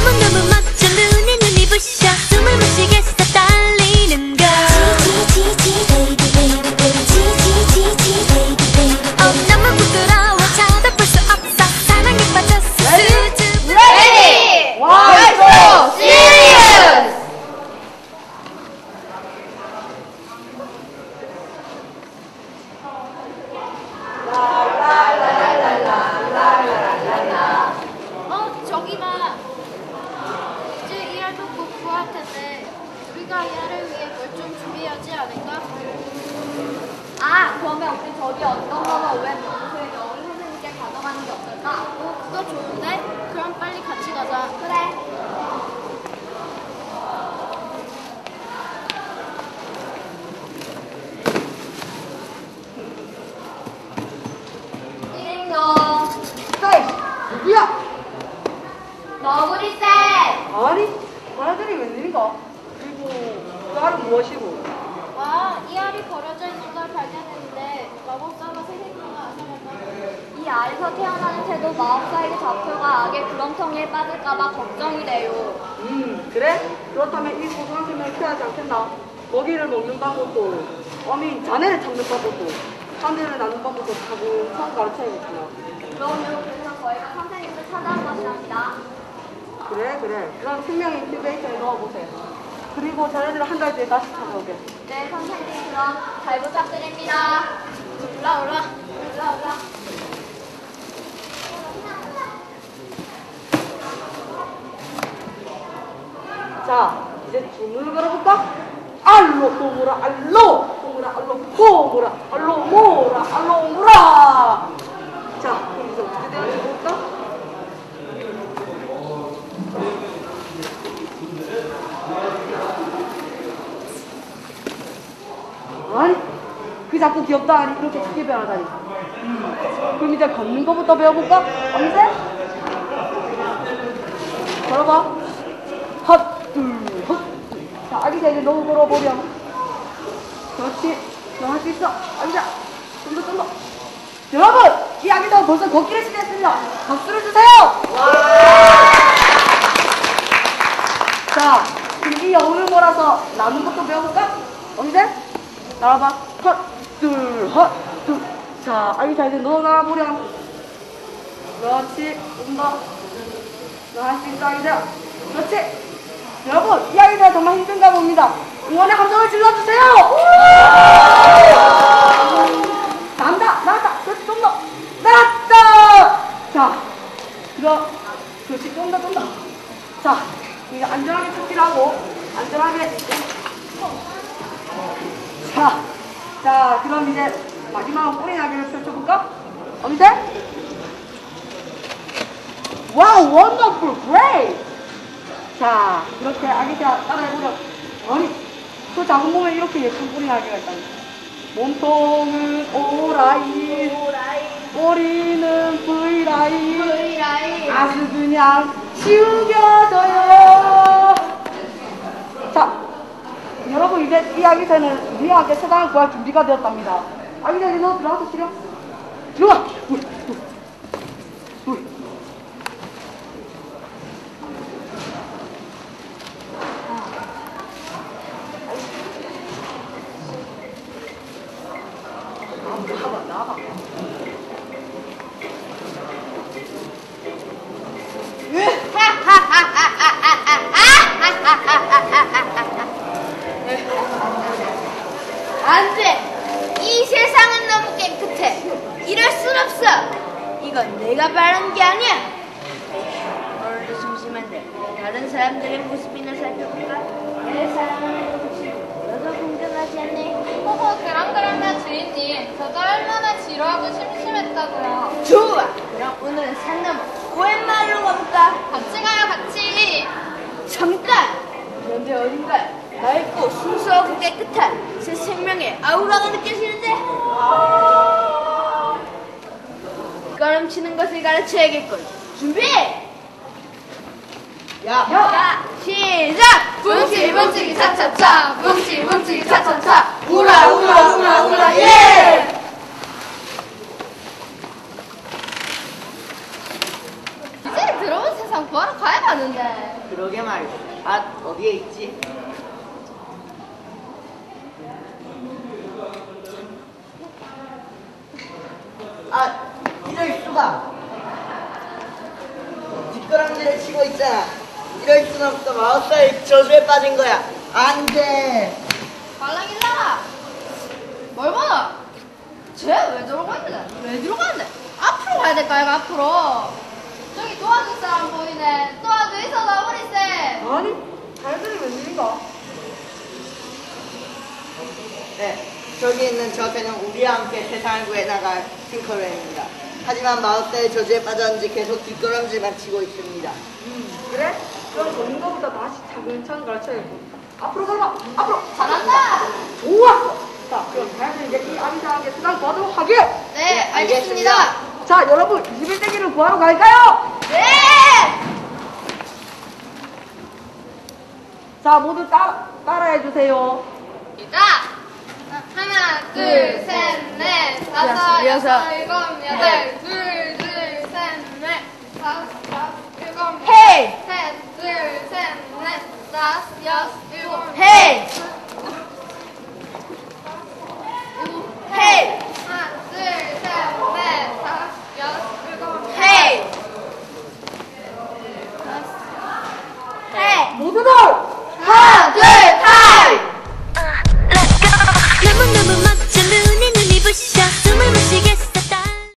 너무 그러면 우리 저기 어떤 거는 왜 평소에 영희 선생님께 가져가는 게 어떨까? 어, 그거 좋은데? 그럼 빨리 같이 가자. 그래. 누구야? 너구리 쌤! 아니, 너네들이 웬일인가? 그리고 딸은 무엇이고? 와, 이 알이 버려져 있는 걸 발견했는데 마법사가 와서 만나. 이 알에서 태어나는 새도 마법사에게 잡혀가 악의 구렁텅이에 빠질까봐 걱정이래요. 음, 그래? 그렇다면 이 소중한 생명을 피하지 않겠나? 먹이를 먹는 방법도, 어미 자네를 찾는 방법도, 산들을 나는 방법도 차근차근 가르쳐야겠구나. 그럼요, 그래서 저희가 선생님을 찾아온 것이랍니다. 그래, 그래. 그럼 생명 인큐베이터에 넣어보세요. 그리고 자네들 한 달 뒤에 다시 찾아오게. 네, 선생님, 그럼 잘 부탁드립니다. 올라, 올라, 올라, 올라. 자, 이제 주문을 걸어볼까? 알로 꼬무라 알로 꼬무라 알로 알로 모라 알로 모라 자, 그럼 이제 어떻게 되는지 볼까? 아니, 그 자꾸 귀엽다 하니 이렇게 크게 변하다니. 음, 그럼 이제 걷는 거부터 배워볼까? 언제? 걸어봐. 헛, 둘, 헛, 둘. 자, 아기자 이제 너무 걸어보렴. 그렇지. 너 할 수 있어. 아기자. 좀 더, 좀 더. 여러분! 이 아기자 벌써 걷기를 시작했습니다. 박수를 주세요! 자, 그럼 이 여운을 몰아서 나눈 것도 배워볼까? 언제? 나와봐. 헛, 둘, 헛, 둘. 자, 아기자 이제 너 나와보렴. 그렇지. 좀 더. 너 할 수 있어, 아기자. 그렇지. 여러분, 이 아이가 정말 힘든가 봅니다. 응원의 함성을 질러주세요! 나온다, 나왔다. 그렇지, 좀 더. 나왔다! 자, 이거, 그렇지, 좀 더, 좀 더. 자, 이제 안전하게 찾기를 하고, 안전하게. 자, 자, 그럼 이제 마지막으로 꼬리 날개를 펼쳐볼까? 언제? 와우, 원더풀, 그레이트! 자, 이렇게 아기가 따라해보려. 아니, 그 작은 몸에 이렇게 예쁜 꼬리 날개가 있다니. 몸통은 오라이, 꼬리는 V라인, 아주 그냥 지우겨져요. 자, 여러분 이 아기새는 우리와 함께 세상을 구할 준비가 되었답니다. 아기새 이제 너 들어가서 시려. 들어가. 울, 울, 울. 나와봐, 나와봐. 안 돼! 이 세상은 너무 깨끗해. 이럴 순 없어. 이건 내가 바른 게 아니야. 오늘도 심심한데 다른 사람들의 모습이나 살펴볼까? 내 사랑하는 모습. 너도 궁금하지 않니? 어머 그랑그랑나 주인님 저도 얼마나 지루하고 심심했다고요 좋아. 그럼 오늘은 산 넘어 오랜만으로 가볼까? 같이 가요 같이 잠깐! 그런데 어딘가에 맑고 순수하고 깨끗한 새 생명의 아우라가 느껴지는데? 걸음 치는 것을 가르쳐야겠군. 준비! 야, 야, 시작! 뭉치 뭉치기 차차차 뭉치 뭉치기 차차차 우라, 우라, 우라, 우라, 예! 이제 들어온 세상 구하러 가야 가는데. 그러게 말이야. 아, 어디에 있지? 아, 수가. 뒷걸음질을 치고 있잖아. 이럴 순 없어. 마우스의 저주에 빠진 거야. 안 돼. 말랑일라. 뭘 봐? 쟤왜 저러고 있는데? 왜 들어가는데? 앞으로 가야 될까, 얘가 앞으로. 저기 도와줄 사람 보이네. 도와줘 있어, 나머리 쌤. 아니, 자네들이 웬일인가? 네, 저기 있는 저 새는 우리와 함께 세상을 구해 나갈 핑커맨입니다. 하지만 마우스의 저주에 빠졌는지 계속 뒷걸음질만 치고 있습니다. 음, 그래? 그럼 것보다 다시 차근차근 가르쳐야겠고. 앞으로 가봐! 앞으로! 잘한다. 좋았어! 자, 그럼 자네들 이제 이 아리사하게 수강 도와도록 하게! 네, 알겠습니다. 알겠습니다. 자, 여러분, 21세기를 구하러 갈까요? 네! 자, 모두 따, 따라해주세요. 자, 하나, 둘, 셋, 넷, 다섯, 여섯, 일곱, 여덟, 둘, 둘, 셋, 넷, 다섯, 다섯, 일곱, 헤이! 셋, 둘, 셋, 넷, 다섯, 여섯, 일곱, 헤이! 헤이! 하나, 둘, 셋, 넷, 다섯, 여섯, 일곱, 헤이! 헤이! 모두 다